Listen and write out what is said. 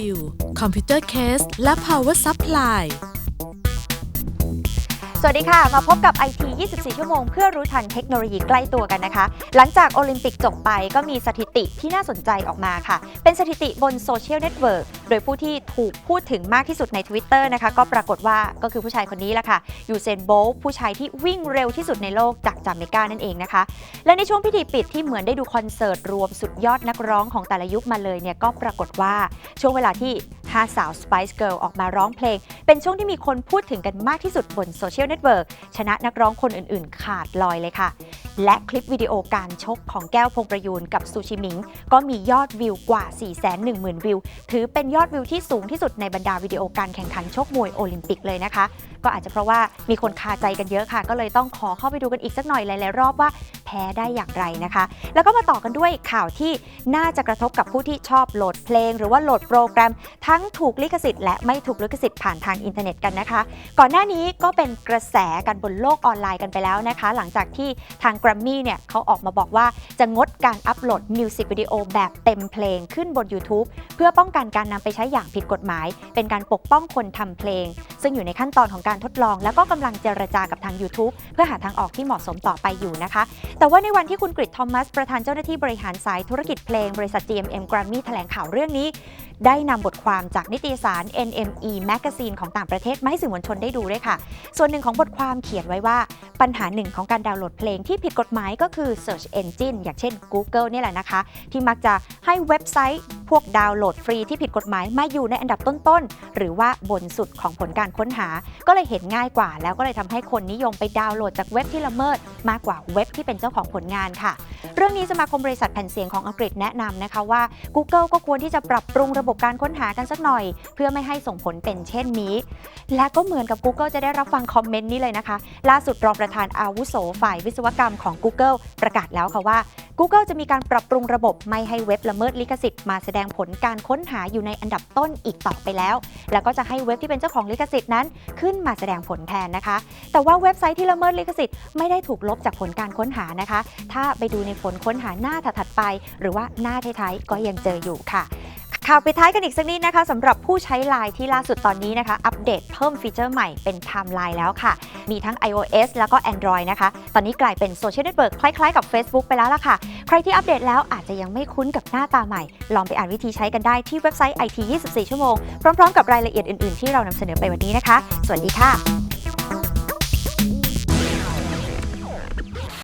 View คอมพิวเตอร์เคสและ Power Supply สวัสดีค่ะ มาพบกับ IT 24 ชั่วโมง เพื่อรู้ทันเทคโนโลยีใกล้ตัวกันนะคะ หลังจากโอลิมปิกจบไปก็มีสถิติที่น่าสนใจออกมาค่ะ เป็นสถิติบนโซเชียลเน็ตเวิร์กโดยผู้ที่ถูกพูดถึงมากที่สุดใน Twitter นะคะ ก็ปรากฏว่าก็คือผู้ชายคนนี้แหละค่ะยูเซนโบลต์ผู้ชายที่วิ่งเร็วที่สุดในโลกจากจาเมกานั่นเองนะคะ และในช่วงพิธีปิดที่เหมือนได้ดูคอนเสิร์ตรวมสุดยอดนักร้องของแต่ละยุคมาเลยเนี่ยก็ปรากฏว่าช่วงเวลาที่ ถ้าสาว Spice Girl ออกมาร้องเพลง เป็นช่วงที่มีคนพูดถึงกันมากที่สุดบนโซเชียลเน็ตเวิร์กชนะนักร้องคนอื่นๆ ขาดลอยเลยค่ะและคลิปวิดีโอการชกของแก้วพงประยูนกับซูชิมิง ก็มียอดวิวกว่า 410,000 วิว ถือเป็นยอดวิวที่สูงที่สุดในบรรดาวิดีโอการแข่งขันชกมวยโอลิมปิกเลยนะคะ ก็อาจจะเพราะว่ามีคนคาใจกันเยอะค่ะ ก็เลยต้องขอเข้าไปดูกันอีกสักหน่อยหลายๆรอบว่าแพ้ได้อย่างไรนะคะ แล้วก็มาต่อกันด้วยข่าวที่น่าจะกระทบกับผู้ที่ชอบโหลดเพลง หรือว่าโหลดโปรแกรม ทั้งถูกลิขสิทธิ์และไม่ถูกลิขสิทธิ์ผ่านทางอินเทอร์เน็ตกันนะคะ ก่อนหน้านี้ก็เป็นกระแสกันบนโลกออนไลน์กันไปแล้วนะคะ หลังจากที่ทาง Grammy เนี่ยเขาออกมาบอกว่าจะงดการอัปโหลดมิวสิกวิดีโอแบบเต็มเพลงขึ้นบน YouTube เพื่อป้องกันการนำไปใช้อย่างผิดกฎหมาย เป็นการปกป้องคนทำเพลง ซึ่งอยู่ในขั้นตอนของการทดลอง แล้วก็กำลังเจรจากับทาง YouTube เพื่อหาทางออกที่เหมาะสมต่อไปอยู่นะคะ แต่ว่าในวันที่คุณกริททอมัสประธานเจ้าหน้าที่บริหารสายธุรกิจเพลงบริษัท GMM Grammy แถลงข่าวเรื่องนี้ ได้นำบทความจากนิตยสาร NME Magazine ของต่างประเทศมาให้สื่อมวลชนได้ดูด้วยค่ะ ส่วนหนึ่งของบทความเขียนไว้ว่า ปัญหาหนึ่งของการดาวน์โหลดเพลงที่ผิดกฎหมายก็คือ Search Engine อย่างเช่น Google นี่แหละนะคะ ที่มักจะให้เว็บไซต์ พวกดาวน์โหลดฟรีที่ผิดกฎหมายมาอยู่ในอันดับต้นๆ หรือว่าบนสุดของผลการค้นหา ก็เลยเห็นง่ายกว่า แล้วก็เลยทำให้คนนิยมไปดาวน์โหลดจากเว็บที่ละเมิด มากกว่าเว็บที่เป็นเจ้าของผลงานค่ะ เรื่องนี้สมาคมบริษัทแผ่นเสียงของอังกฤษแนะนำนะคะว่า Google ก็ควรที่จะปรับปรุงระบบการค้นหากันสักหน่อย เพื่อไม่ให้ส่งผลเป็นเช่นนี้ และก็เหมือนกับ Google จะได้รับฟังคอมเมนต์นี้เลยนะคะ ล่าสุดรองประธานอาวุโสฝ่ายวิศวกรรมของ Google ประกาศแล้วค่ะว่า Google จะมีการปรับปรุงระบบไม่ให้เว็บละเมิดลิขสิทธิ์มาแสดงผลการค้นหาอยู่ในอันดับต้นอีกต่อไปแล้ว แล้วก็จะให้เว็บที่เป็นเจ้าของลิขสิทธิ์นั้น ขึ้นมาแสดงผลแทนนะคะ แต่ว่าเว็บไซต์ที่ละเมิดลิขสิทธิ์ไม่ได้ถูกลบจากผลการค้นหานะคะ ถ้าไปดูในผลค้นหาหน้าถัดไป หรือว่าหน้าท้ายๆก็ยังเจออยู่ค่ะ ข่าวปิดท้ายกันอีกสักนิดนะคะสำหรับผู้ใช้ไลน์ที่ล่าสุดตอนนี้นะคะ อัปเดตเพิ่มฟีเจอร์ใหม่เป็นไทม์ไลน์แล้วค่ะ มีทั้ง iOS แล้วก็ Android นะคะ ตอนนี้กลายเป็นโซเชียลเน็ตเวิร์กคล้ายๆกับ Facebook ไปแล้วล่ะค่ะ ใครที่อัปเดตแล้วอาจจะยังไม่คุ้นกับหน้าตาใหม่ ลองไปอ่านวิธีใช้กันได้ที่เว็บไซต์ IT 24 ชั่วโมง พร้อมๆ กับรายละเอียดอื่นๆ ที่เรานำเสนอไปวันนี้นะคะ สวัสดีค่ะ